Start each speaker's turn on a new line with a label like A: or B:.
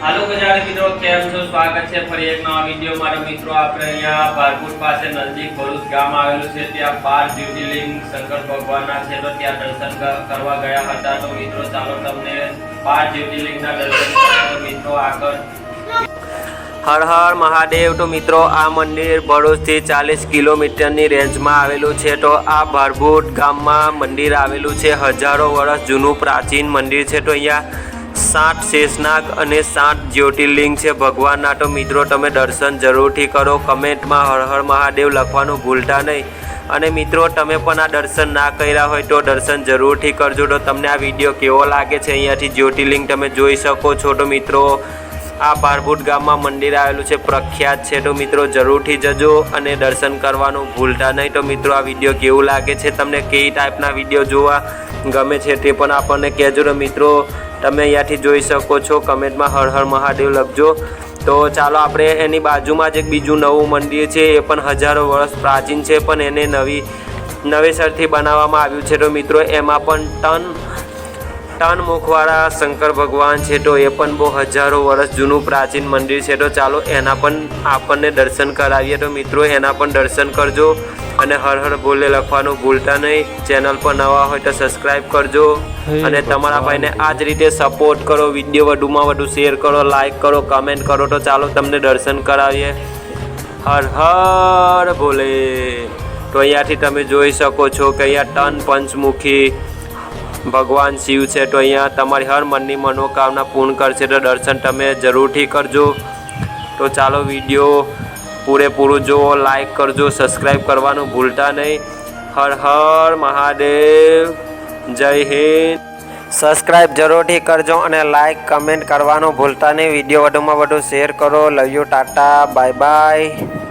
A: હાલો બજાર મિત્રો, કેમ છો? સ્વાગત છે ફરી એક નવા વીડિયો મારા મિત્રો. આપણે અહીંયા ભારપુર પાસે નજીક ભરૂચ ગામ આવેલું છે. ત્યાં બાર જ્યોતિર્લિંગ શંકર ભગવાનના છે તો ત્યાં દર્શન કરવા ગયા હતા. તો મિત્રો, ચાલો તમને બાર જ્યોતિર્લિંગના દર્શન મિત્રો, આગળ. હર હર મહાદેવ. તો મિત્રો, આ મંદિર ભરૂચથી ચાલીસ કિલોમીટરની રેન્જમાં આવેલું છે. તો આ ભરભૂટ ગામમાં મંદિર આવેલું છે. હજારો વર્ષ જૂનું પ્રાચીન મંદિર છે. તો અહીંયા સાત શેષનાગ અને સાત જ્યોતિર્લિંગ છે. ભગવાનના તો મિત્રો, તમે દર્શન જરૂરથી કરો. કમેન્ટમાં હર હર મહાદેવ લખવાનું ભૂલતા નહીં. અને મિત્રો, તમે પણ આ દર્શન ના કર્યા હોય તો દર્શન જરૂરથી કરજો. તો તમને આ વીડિયો કેવો લાગે છે? અહીંયાથી જ્યોતિર્લિંગ તમે જોઈ શકો છો. તો મિત્રો, આ ભારભૂત ગામમાં મંદિર આવેલું છે. પ્રખ્યાત છે. તો મિત્રો, જરૂરથી જજો અને દર્શન કરવાનું ભૂલતા નહીં. તો મિત્રો, આ વીડિયો કેવું લાગે છે? તમને કઈ ટાઈપના વીડિયો જોવા ગમે છે તે પણ આપણને કહેજો. તો મિત્રો તમે અહીંયાથી જોઈ શકો છો, કમેન્ટમાં હર હર મહાદેવ લખજો. તો ચાલો આપણે એની બાજુમાં જ એક બીજું નવું મંદિર છે, એ પણ હજારો વર્ષ પ્રાચીન છે, પણ એને નવી નવેસરથી બનાવવામાં આવ્યું છે. તો મિત્રો, એમાં પણ ટન ટન મુખવાળા શંકર ભગવાન છે તો એ પણ બહુ હજારો વર્ષ જૂનું પ્રાચીન મંદિર છે. તો ચાલો એના પણ આપણને દર્શન કરાવીએ. તો મિત્રો એના પણ દર્શન કરજો અને હર હર બોલે લખવાનું ભૂલતા નહીં. ચેનલ પર નવા હોય તો સબસ્ક્રાઈબ કરજો અને તમારા ભાઈને આ જ રીતે સપોર્ટ કરો. વીડિયો વધુમાં વધુ શેર કરો લાઈક કરો કમેન્ટ કરો. તો ચાલો તમને દર્શન કરાવીએ. હર હર બોલે. તો અહીંયાથી તમે જોઈ શકો છો કે અહીંયા ટન પંચમુખી ભગવાન શિવ છે, તો અહીંયા તમારી હર મનની મનોકામના પૂર્ણ કરશે તો દર્શન તમે જરૂરથી કરજો. તો ચાલો વીડિયો પૂરેપૂરું જુઓ લાઈક કરજો સબસ્ક્રાઈબ કરવાનું ભૂલતા નહીં. હર હર મહાદેવ, જય હિન્દ. સબસ્ક્રાઈબ જરૂરથી કરજો અને લાઈક કમેન્ટ કરવાનું ભૂલતા નહીં. વીડિયો વધુમાં વધુ શેર કરો. Love you Tata bye by